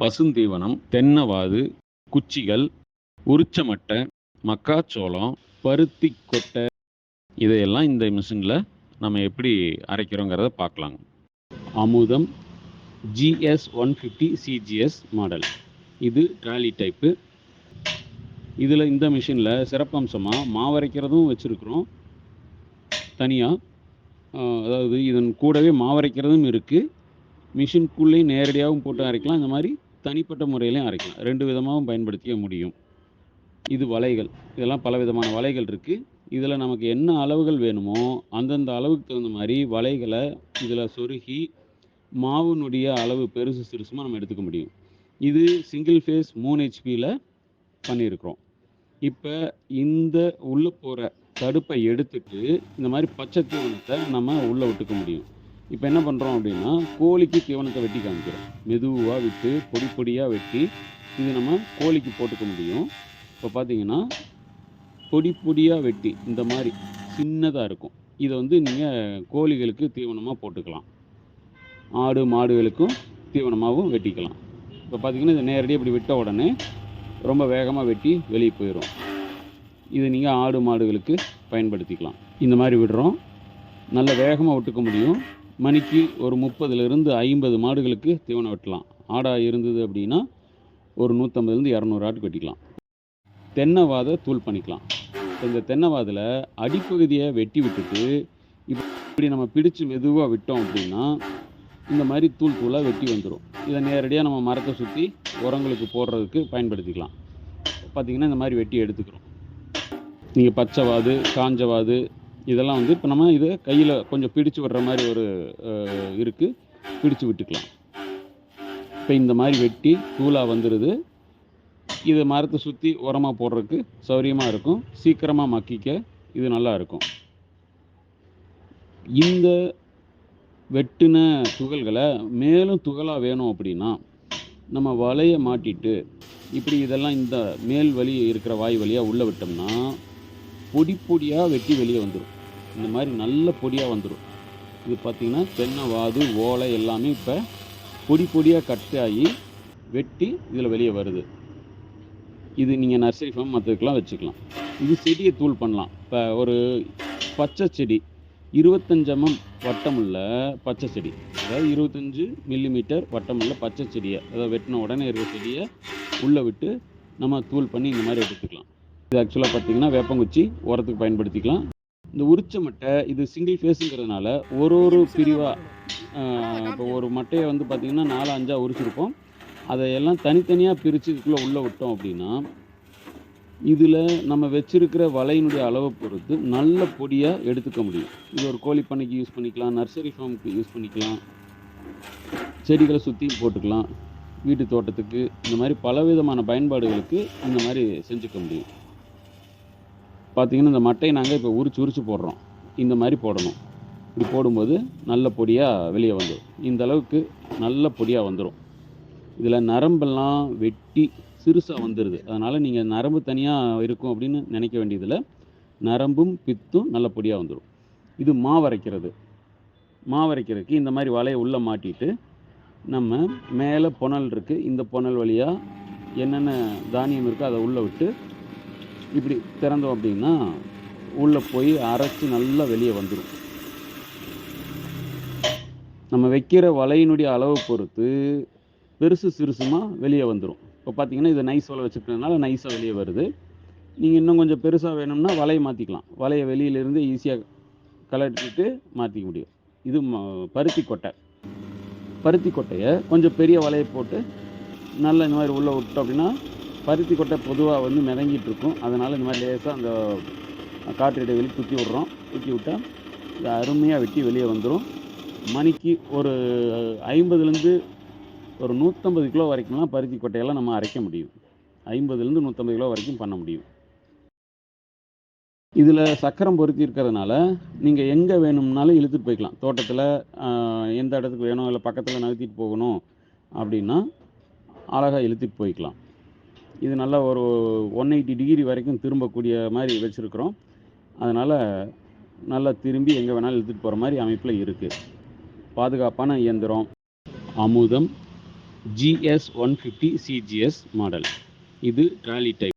பசுந்தீவனம் தென்னவாது குச்சிகள் உரிச்சமட்டை மக்காச்சோளம் பருத்தி கொட்டை இதையெல்லாம் இந்த மிஷினில் நம்ம எப்படி அரைக்கிறோங்கிறத பார்க்கலாங்க Amudham GS one fifty CGS model. இது ட்ராலி டைப்பு. இதில் இந்த மிஷினில் சிறப்பம்சமாக மாவரைக்கிறதும் வச்சுருக்குறோம். தனியாக அதாவது இதன் கூடவே மாவரைக்கிறதும் இருக்குது மிஷின்குள்ளேயும் நேரடியாகவும் போட்டு அரைக்கலாம். இந்த மாதிரி தனிப்பட்ட முறையிலையும் அரைக்கலாம். ரெண்டு விதமாகவும் பயன்படுத்திக்க முடியும். இது வலைகள். இதெல்லாம் பல விதமான வலைகள் இருக்குது இதில் நமக்கு என்ன அளவுகள் வேணுமோ அந்தந்த அளவுக்கு தகுந்த மாதிரி வலைகளை இதில் சொருகி மாவுனுடைய அளவு பெருசு சிறுசுமாக நம்ம எடுத்துக்க முடியும். இது சிங்கிள் ஃபேஸ் மூணு ஹெச்பியில் பண்ணியிருக்கிறோம். இப்போ இந்த உள்ளே போகிற தடுப்பை எடுத்துட்டு இந்த மாதிரி பச்சை தீவனத்தை நம்ம உள்ளே விட்டுக்க முடியும். இப்போ என்ன பண்ணுறோம் அப்படின்னா கோழிக்கு தீவனத்தை வெட்டி காமிக்கிறோம். மெதுவாக விட்டு பொடி பொடியாக வெட்டி இது நம்ம கோழிக்கு போட்டுக்க முடியும். இப்போ பார்த்தீங்கன்னா பொடி பொடியாக வெட்டி இந்த மாதிரி சின்னதாக இருக்கும். இதை வந்து நீங்கள் கோழிகளுக்கு தீவனமாக போட்டுக்கலாம். ஆடு மாடுகளுக்கும் தீவனமாகவும் வெட்டிக்கலாம். இப்போ பார்த்தீங்கன்னா இது நேரடியாக இப்படி விட்ட உடனே ரொம்ப வேகமாக வெட்டி வெளியே போயிடும் இது நீங்கள் ஆடு மாடுகளுக்கு பயன்படுத்திக்கலாம். இந்த மாதிரி விடுறோம். நல்ல வேகமாக விட்டுக்க முடியும். மணிக்கு ஒரு முப்பதுலேருந்து ஐம்பது மாடுகளுக்கு தீவனம் வெட்டலாம். ஆடாக இருந்தது அப்படின்னா ஒரு நூற்றம்பதுலேருந்து இரநூறு ஆட்டுக்கு வெட்டிக்கலாம். தென்னைவாதை தூள் பண்ணிக்கலாம். இந்த தென்னைவாதில் அடிப்பகுதியை வெட்டி விட்டுட்டு இப்படி நம்ம பிடிச்சு மெதுவாக விட்டோம் அப்படின்னா இந்த மாதிரி தூள் தூளாக வெட்டி வந்துடும் இதை நேரடியாக நம்ம மரத்தை சுற்றி உரங்களுக்கு போடுறதுக்கு பயன்படுத்திக்கலாம். பார்த்திங்கன்னா இந்த மாதிரி வெட்டி எடுத்துக்கிறோம். நீங்கள் பச்சைவாது காஞ்சவாது இதெல்லாம் வந்து இப்போ நம்ம இதை கையில் கொஞ்சம் பிடிச்சு விடுற மாதிரி ஒரு இருக்குது பிடிச்சு விட்டுக்கலாம். இப்போ இந்த மாதிரி வெட்டி தூளாக வந்துடுது இது மரத்தை சுற்றி உரமாக போடுறதுக்கு சௌரியமாக இருக்கும். சீக்கிரமாக மக்கிக்க இது நல்லா இருக்கும். இந்த வெட்டின துகள்களை மேலும் துகளாக வேணும் அப்படின்னா நம்ம வலையை மாட்டிட்டு இப்படி இதெல்லாம் இந்த மேல் வழி இருக்கிற வாய் வழியாக உள்ளே விட்டோம்னா பொடி பொடியாக வெட்டி வெளியே வந்துடும் இந்த மாதிரி நல்ல பொடியாக வந்துடும் இது பார்த்திங்கன்னா தென்னை வாது ஓலை எல்லாமே இப்போ பொடி பொடியாக கட் ஆகி வெட்டி இதில் வெளியே வருது. இது நீங்கள் நர்சரி ஃபார்ம் மற்றதுக்கெலாம் வச்சுக்கலாம். இது செடியை தூள் பண்ணலாம். இப்போ ஒரு பச்சை செடி இருபத்தஞ்சு எம்எம் வட்டமுள்ள பச்சை செடி. அதாவது இருபத்தஞ்சு மில்லிமீட்டர் வட்டமுள்ள பச்சை செடியை அதாவது வெட்டின உடனே இருக்கிற செடியை உள்ளே விட்டு நம்ம தூள் பண்ணி இந்த மாதிரி எடுத்துக்கலாம். இது ஆக்சுவலாக பார்த்தீங்கன்னா வேப்பங்குச்சி உரத்துக்கு பயன்படுத்திக்கலாம். இந்த உரிச்ச மட்டை இது சிங்கிள் ஃபேஸுங்கிறதுனால ஒரு ஒரு பிரிவாக இப்போ ஒரு மட்டையை வந்து பார்த்திங்கன்னா நாலு அஞ்சாக உரிச்சிருப்போம். அதையெல்லாம் தனித்தனியாக பிரித்து இதுக்குள்ளே உள்ளே விட்டோம் அப்படின்னா இதில் நம்ம வச்சிருக்கிற வலையினுடைய அளவை பொறுத்து நல்ல பொடியாக எடுத்துக்க முடியும். இது ஒரு கோழி பண்ணைக்கு யூஸ் பண்ணிக்கலாம் நர்சரி ஃபார்முக்கு யூஸ் பண்ணிக்கலாம். செடிகளை சுற்றியும் போட்டுக்கலாம். வீட்டு தோட்டத்துக்கு இந்த மாதிரி பலவிதமான பயன்பாடுகளுக்கு இந்த மாதிரி செஞ்சுக்க முடியும். பார்த்திங்கன்னா இந்த மட்டையை நாங்கள் இப்போ உரிச்சு உரிச்சு போடுறோம். இந்த மாதிரி போடணும். இப்படி போடும்போது நல்ல பொடியாக வெளியே வந்துடும் இந்த அளவுக்கு நல்ல பொடியாக வந்துடும் இதில் நரம்பெல்லாம் வெட்டி சிறுசாக வந்துடுது அதனால் நீங்கள் நரம்பு தனியாக இருக்கும் அப்படின்னு நினைக்க வேண்டியதில் நரம்பும் பித்தும் நல்ல பொடியாக வந்துடும் இது மாவரைக்கிறது மாவரைக்கிறதுக்கு இந்த மாதிரி வலையை உள்ளே மாட்டிட்டு நம்ம மேலே புனல் இருக்குது இந்த புனல் வழியாக என்னென்ன தானியம் இருக்கோ அதை உள்ளே விட்டு இப்படி திறந்தோம் அப்படின்னா உள்ளே போய் அரைச்சி நல்லா வெளியே வந்துடும் நம்ம வைக்கிற வலையினுடைய அளவை பொறுத்து பெருசு சிறுசுமாக வெளியே வந்துடும் இப்போ பார்த்தீங்கன்னா இது நைஸ் வலை வச்சுருக்கிறதுனால நைஸாக வெளியே வருது. நீங்கள் இன்னும் கொஞ்சம் பெருசாக வேணும்னா வலையை மாற்றிக்கலாம். வலையை வெளியிலேருந்து ஈஸியாக கலட்டிட்டு மாற்றிக்க முடியும். இது பருத்தி கொட்டை. பருத்தி கொட்டையை கொஞ்சம் பெரிய வலையை போட்டு நல்ல இந்த மாதிரி உள்ளே விட்டோம் அப்படின்னா பருத்தி கொட்டை பொதுவாக வந்து மிதங்கிட்டு இருக்கும் அதனால் இந்த மாதிரி லேசாக அந்த காற்று இடைவெளி தூக்கி விட்றோம். தூக்கி விட்டால் இது அருமையாக வெட்டி வெளியே வந்துடும் மணிக்கு ஒரு ஐம்பதுலேருந்து ஒரு நூற்றம்பது கிலோ வரைக்கும்லாம் பருத்தி கொட்டையெல்லாம் நம்ம அரைக்க முடியும். ஐம்பதுலேருந்து நூற்றம்பது கிலோ வரைக்கும் பண்ண முடியும். இதில் சக்கரம் பொருத்தி இருக்கிறதுனால நீங்கள் எங்கே வேணும்னாலும் இழுத்துட்டு போய்க்கலாம். தோட்டத்தில் எந்த இடத்துக்கு வேணும் இல்லை பக்கத்தில் நகர்த்திட்டு போகணும் அப்படின்னா அழகாக இழுத்துட்டு போய்க்கலாம். இது நல்லா ஒரு ஒன் எயிட்டி டிகிரி வரைக்கும் திரும்பக்கூடிய மாதிரி வச்சுருக்குறோம். அதனால் நல்லா திரும்பி எங்கே வேணாலும் எடுத்துகிட்டு போகிற மாதிரி அமைப்பில் இருக்குது பாதுகாப்பான இயந்திரம் Amudham GS one fifty CGS model இது ட்ராலி டைப்